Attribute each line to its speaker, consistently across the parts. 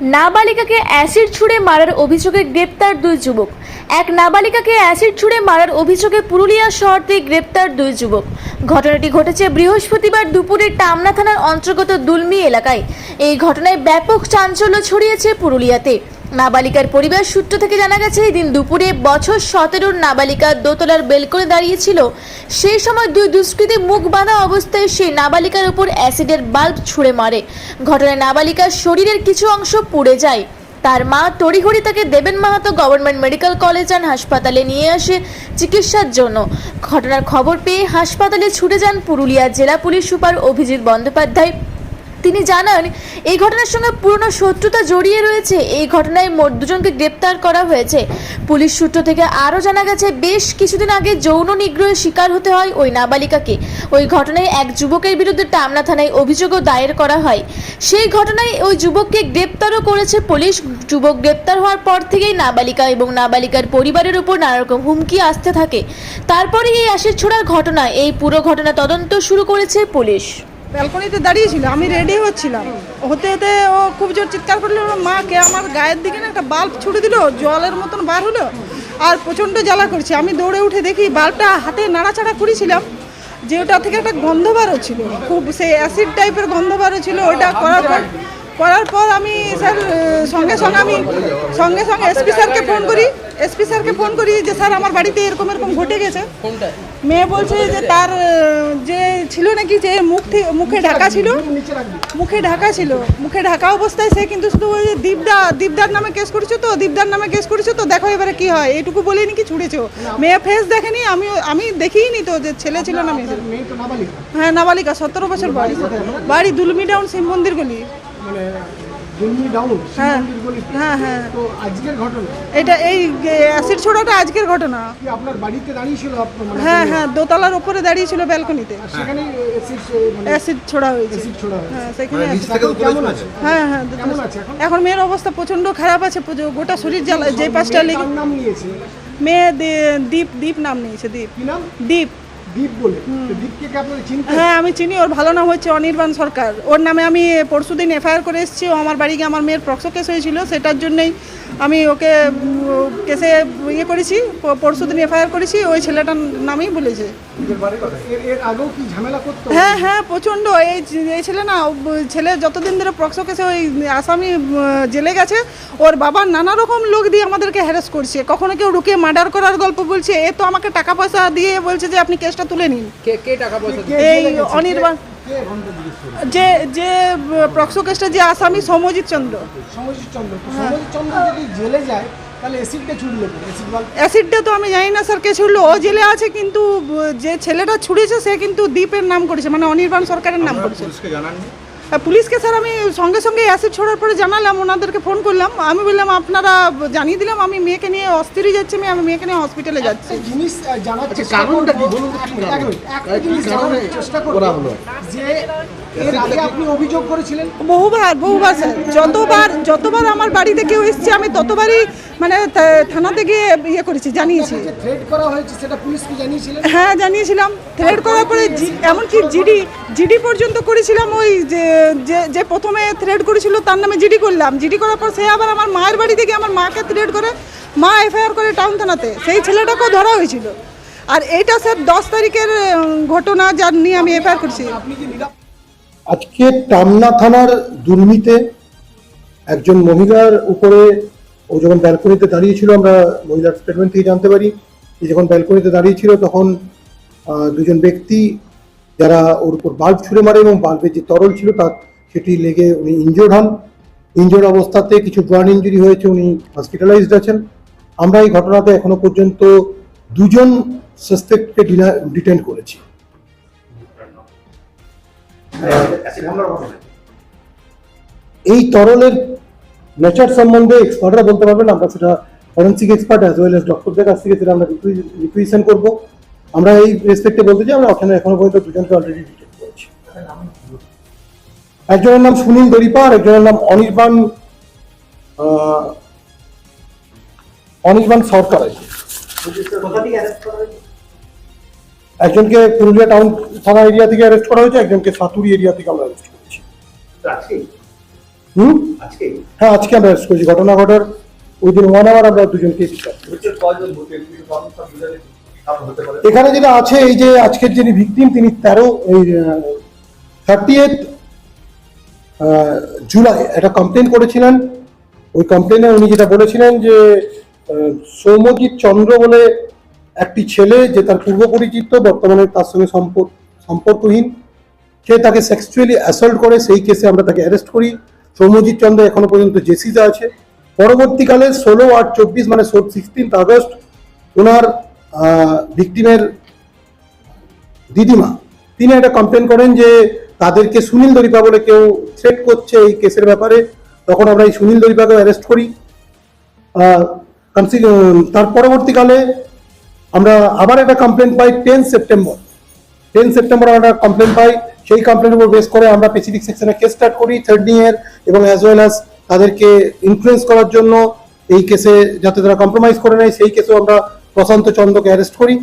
Speaker 1: নাবালিকাকে acid ছুঁড়ে মারার অভিযোগে গ্রেপ্তার দুই যুবক। এক নাবালিকাকে অ্যাসিড ছুড়ে মারার অভিযোগে পুরুলিয়া শহর থেকে গ্রেপ্তার দুই যুবক। ঘটনাটি ঘটেছে বৃহস্পতিবার দুপুরে টামনা থানার অন্তর্গত দুলমি এলাকায়। এই ঘটনায় ব্যাপক চাঞ্চল্য ছড়িয়েছে পুরুলিয়াতে। নাবালিকার পরিবার সূত্র থেকে জানা গেছে, এদিন দুপুরে বছর সতেরোর নাবালিকা দোতলার বেলকনে দাঁড়িয়েছিল। সেই সময় দুই দুষ্কৃতী মুখ বাঁধা অবস্থায় সেই নাবালিকার উপর অ্যাসিডের বাল্ব ছুঁড়ে মারে। ঘটনায় নাবালিকার শরীরের কিছু অংশ পুড়ে যায়। তার মা তড়িঘড়ি তাকে Deben Mahato government medical college and হাসপাতালে নিয়ে আসে চিকিৎসার জন্য। ঘটনার খবর পেয়ে হাসপাতালে ছুটে যান পুরুলিয়া জেলা পুলিশ সুপার অভিজিৎ বন্দ্যোপাধ্যায়। তিনি জানান, এই ঘটনার সঙ্গে পুরনো শত্রুতা জড়িয়ে রয়েছে। এই ঘটনায় মোট দুজনকে গ্রেপ্তার করা হয়েছে। পুলিশ সূত্র থেকে আরও জানা গেছে, বেশ কিছুদিন আগে যৌন নিগ্রহের শিকার হতে হয় ওই নাবালিকাকে। ওই ঘটনায় এক যুবকের বিরুদ্ধে টামনা থানায় অভিযোগও দায়ের করা হয়। সেই ঘটনায় ওই যুবককে গ্রেপ্তারও করেছে পুলিশ। যুবক গ্রেপ্তার হওয়ার পর থেকেই নাবালিকা এবং নাবালিকার পরিবারের উপর নানা রকম হুমকি আসতে থাকে। তারপরে এই আশির ছোড়ার ঘটনা। এই পুরো ঘটনা তদন্ত শুরু করেছে পুলিশ।
Speaker 2: ব্যালকনিতে দাঁড়িয়েছিল, আমি রেডি হচ্ছিলাম। হতে হতে ও খুব জোর চিৎকার করল মা, কে আমার গায়ের দিকে না একটা বাল্ব ছুটে দিল? জলের মতন বার হলো? আর প্রচণ্ড জ্বালা করছে। আমি দৌড়ে উঠে দেখি বাল্বটা হাতে নাড়াচাড়া করেছিলাম, যে ওটা থেকে একটা গন্ধ বার খুব সেই অ্যাসিড টাইপের গন্ধ ছিল ওটা করার পর করার পর আমি স্যার সঙ্গে সঙ্গে আমি, সঙ্গে সঙ্গে এসপি স্যারকে ফোন করি। এসপি স্যারকে ফোন করি যে স্যার আমার বাড়িতে এরকম এরকম ঘটে গেছে। মেয়ে বলছে যে তার যে ছিল নাকি যে মুখ থেকে মুখে ঢাকা ছিল মুখে ঢাকা ছিল মুখে ঢাকা অবস্থায় সে কিন্তু শুধু ওই যে দীপদা দীপদার নামে কেস করেছ তো দীপদার নামে কেস করেছ তো দেখো এবারে কি হয় এইটুকু বলেই নাকি ছুড়েছো? মেয়ে ফেস দেখেনি আমি আমি দেখিনি তো যে ছেলে ছিল না মেয়ে হ্যাঁ নাবালিকা সতেরো বছর বাড়ি বাড়ি দুলমি ডাউন শিব মন্দির গলি। হ্যাঁ। হ্যাঁ হ্যাঁ।
Speaker 3: তো আজকের ঘটনা।
Speaker 2: এটা এই অ্যাসিড ছোড়াটা আজকের ঘটনা।
Speaker 3: আপনার বাড়িতে দাঁড়িয়েছিল মানে
Speaker 2: হ্যাঁ হ্যাঁ দোতলার উপরে দাঁড়িয়েছিল ব্যালকনিতে।
Speaker 3: সেখানে
Speaker 2: অ্যাসিড ছোড়া হয়েছে। হ্যাঁ সেখানে
Speaker 3: এখন কেমন আছে?
Speaker 2: হ্যাঁ হ্যাঁ
Speaker 3: এখন?
Speaker 2: এখন মেয়ের অবস্থা প্রচণ্ড খারাপ আছে গোটা শরীর জ্বালা যে পাঁচটা লেগে
Speaker 3: নাম নিয়েছে।
Speaker 2: মেয়ে দে- দীপ দীপ নাম নিয়েছে দীপ। দীপ।
Speaker 3: দীপ বলে দীপকে আপনারা চিনতে
Speaker 2: হ্যাঁ আমি চিনি ওর ভালো নাম হচ্ছে অনির্বাণ সরকার। ওর নামে আমি পরশুদিন এফআইআর করে এসেছি ও আমার বাড়ি গিয়ে আমার মেয়ের প্রক্সো কেস হয়েছিল সেটার জন্যই আমি ওকে কেসে ইয়ে করেছি প- পরশুদিন এফআইআর করেছি ওই ছেলেটার নামেই বলেছে।
Speaker 3: এর এর আগেও কি ঝামেলা করতো?
Speaker 2: হ্যাঁ হ্যাঁ প্রচণ্ড। এই এই ছেলে না ছেলে যতদিন ধরে প্রক্সো কেসে ওই আসামি জেলে গেছে ওর বাবা নানা রকম লোক দিয়ে আমাদেরকে হ্যারাস করছে। কখনো কেউ ঢুকে মার্ডার করার গল্প বলছে এ তো আমাকে টাকা পয়সা দিয়ে বলছে যে আপনি কেসটা তুলে নিন।
Speaker 3: কে
Speaker 2: এই
Speaker 3: জেলে গেছে?
Speaker 2: অনির্বাণ যে যে প্রক্সো কেসটা যে আসামি সমজিৎ চন্দ্র।
Speaker 3: সমজিৎ চন্দ্র। সমজিৎ চন্দ্র যদি জেলে যায় তাহলে এসিডটা ছুড়লো
Speaker 2: অ্যাসিডটা তো আমি জানি না স্যার কে ছুড়লো? ও জেলে আছে কিন্তু যে ছেলেটা ছুড়েছে সে কিন্তু দ্বীপের নাম করেছে মানে অনির্বাণ সরকারের নাম করেছে। হ্যাঁ, পুলিশকে স্যার আমি সঙ্গে সঙ্গে অ্যাসিড ছোড়ার পরে জানালাম ওনাদেরকে ফোন করলাম। আমি বললাম আপনারা জানিয়ে দিলাম আমি মেয়েকে নিয়ে অস্থিরই যাচ্ছি আমি আমি মেয়েকে নিয়ে হসপিটালে যাচ্ছি।
Speaker 3: জিনিস জানার চেষ্টা যে এর আগে আপনি অভিযোগ করেছিলেন।
Speaker 2: বহুবার বহুবার স্যার। যতবার যতবার আমার বাড়িতে কেউ এসছে আমি ততবারই মানে থানাতে গিয়ে ইয়ে করেছি জানিয়েছি।
Speaker 3: যে থ্রেড করা হয়েছে সেটা পুলিশকে জানিয়েছিলেন?
Speaker 2: হ্যাঁ জানিয়েছিলাম। থ্রেড করার পরে জি- এমনকি জিডি জিডি পর্যন্ত করেছিলাম ওই যে যে যে প্রথমে থ্রেড করেছিল তার নামে জিডি করলাম। জিডি করার পর সে আবার আমার মায়ের বাড়ি থেকে আমার মাকে থ্রেড করে মা এফআইআর করে টাউন থানাতে। সেই ছেলেটাকেও ধরা হয়েছিল। আর এইটা স্যার দশ তারিখের ঘটনা যার নিয়ে আমি এফআইআর করছি।
Speaker 4: আজকে টামনা থানার দুর্নীতে একজন মহিলার উপরে ও যখন ব্যালকনিতে দাঁড়িয়েছিল, আমরা মহিলার স্টেটমেন্ট থেকে জানতে পারি যে যখন ব্যালকনিতে দাঁড়িয়েছিল, তখন দুজন ব্যক্তি যারা ওর উপর বাল্ব ছুঁড়ে মারে এবং বাল্বের যে তরল ছিল তার, সেটি লেগে উনি ইনজোর্ড হন। ইনজোর্ড অবস্থাতে কিছু ব্রান ইঞ্জুরি হয়েছে, উনি হসপিটালাইজড আছেন। আমরা এই ঘটনাতে এখনও পর্যন্ত দুজন সাসপেক্টকে ডিটেন করেছি। এই তরলের নেচার সম্বন্ধে এক্সপার্টরা বলতে পারবেন, আমরা সেটা forensic expert as well as ডক্টরদের কাছ থেকে সেটা আমরা রিকুইশন করব। আমরা এই রেসপেক্টে বলতে চাই, আমরা ওখানে এখনও পর্যন্ত দুজনকে অলরেডি ডিটেক্ট করেছি। একজনের নাম সুনীল দরিপা আর একজনের নাম অনির্বাণ অনির্বাণ সরকার। একজনকে পুরুলিয়া টাউন থানা এরিয়া থেকে অ্যারেস্ট করা হয়েছে, একজনকে সাতুরি এরিয়া থেকে আমরা অ্যারেস্ট করেছি। হুম? হ্যাঁ আজকে আমরা অ্যারেস্ট করেছি। ঘটনা ঘটার ওই দিন ওয়ান আওয়ার আমরা দুজনকে এখানে যেটা আছে এই যে আজকের যিনি ভিকটিম তিনি তেরো এই থার্টি এইট জুলাই একটা কমপ্লেন করেছিলেন। ওই কমপ্লেনে উনি যেটা বলেছিলেন যে সৌম্যজিৎ চন্দ্র বলে একটি ছেলে যে তার পূর্ব পরিচিত বর্তমানে তার সঙ্গে সম্পর্ক সম্পর্কহীন সে তাকে সেক্সুয়ালি অ্যাসল্ট করে সেই কেসে আমরা তাকে অ্যারেস্ট করি। সৌম্যজিৎ চন্দ্র এখনও পর্যন্ত জেসিতে আছে। পরবর্তীকালে ষোলো আট চব্বিশ মানে সিক্সটিন্থ আগস্ট, ওনার ভিকটিমের দিদিমা, তিনি একটা কমপ্লেন করেন যে তাদেরকে সুনীল দরিপা বলে কেউ থ্রেট করছে এই কেসের ব্যাপারে। তখন আমরা এই সুনীল দরিপাকে অ্যারেস্ট করি। তার পরবর্তীকালে আমরা আবার একটা কমপ্লেন পাই টেন সেপ্টেম্বর টেন সেপ্টেম্বর আমরা কমপ্লেন পাই। সেই কমপ্লেনের উপর বেস করে আমরা স্পেসিফিক সেকশনে কেস স্টার্ট করি। থার্ডিং এর এবং অ্যাজ ওয়েল অ্যাজ তাদেরকে ইনফ্লুয়েস করার জন্য এই কেসে যাতে তারা কম্প্রোমাইজ করে নেয়, সেই কেসেও আমরা প্রশান্ত চন্দ্রকে অ্যারেস্ট করি।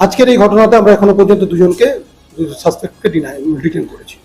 Speaker 4: আজকের এই ঘটনাতে আমরা এখনও পর্যন্ত দুজনকে সাসপেক্টকে ডিনাই ডিটেন করেছি।